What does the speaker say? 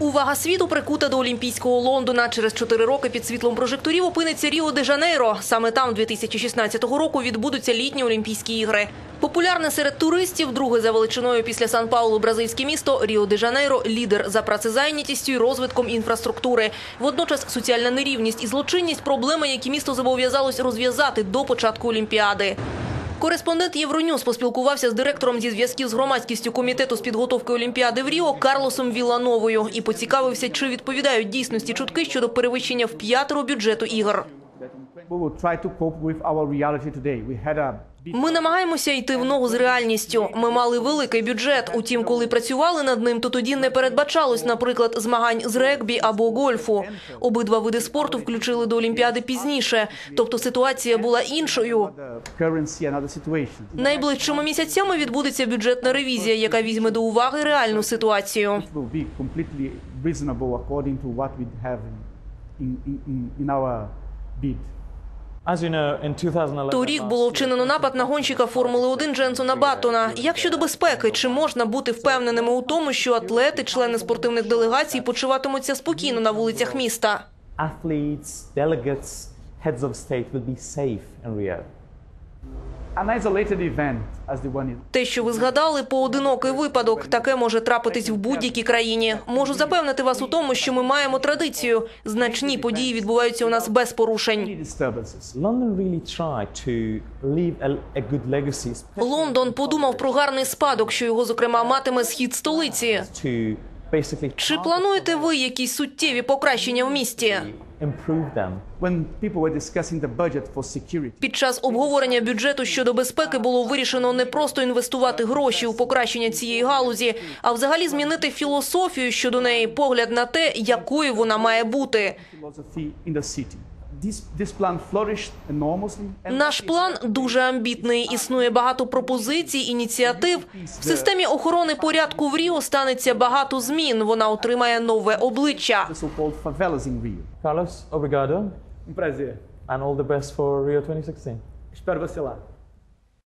Увага світу прикута до Олімпійського Лондона. Через чотири роки під світлом прожекторів опиниться Ріо де Жанейро. Саме там 2016 року відбудуться літні Олімпійські ігри. Популярне серед туристів, друге за величиною після Сан-Паулу бразильське місто Ріо де Жанейро – лідер за працезайнятістю і розвитком інфраструктури. Водночас соціальна нерівність і злочинність – проблеми, які місто зобов'язалось розв'язати до початку Олімпіади. Кореспондент Євроньюз поспілкувався з директором зі зв'язків з громадськістю комітету з підготовки Олімпіади в Ріо Карлосом Вілановою і поцікавився, чи відповідають дійсності чутки щодо перевищення в п'ятеро бюджету ігор. Ми намагаємося йти в ногу з реальністю. Ми мали великий бюджет. Утім, коли працювали над ним, то тоді не передбачалось, наприклад, змагань з регбі або гольфу. Обидва види спорту включили до Олімпіади пізніше. Тобто ситуація була іншою. Найближчими місяцями відбудеться бюджетна ревізія, яка візьме до уваги реальну ситуацію. In, in, in our bid. As you know, in 2011, Торік було вчинено напад на гонщика Формули 1 Дженсона Баттона. Як щодо безпеки, чи можна бути впевненими у тому, що атлети, члени спортивних делегацій, почуватимуться спокійно на вулицях міста? athletes, delegates, heads of state will be safe in Rio. Те, що ви згадали, поодинокий випадок. Таке може трапитись в будь-якій країні. Можу запевнити вас у тому, що ми маємо традицію. Значні події відбуваються у нас без порушень. any disturbances. London really tried to leave a, a good legacy, especially Лондон подумав про гарний спадок, що його зокрема матиме схід столиці. Чи плануєте ви якісь суттєві покращення в місті? Під час обговорення бюджету щодо безпеки було вирішено не просто інвестувати гроші у покращення цієї галузі, а взагалі змінити філософію щодо неї, погляд на те, якою вона має бути. Наш план дуже амбітний. Існує багато пропозицій, ініціатив. В системі охорони порядку в Ріо станеться багато змін. Вона отримає нове обличчя. Carlos, obrigado, Um prazer. and all the best for Rio 2016. Espero você lá.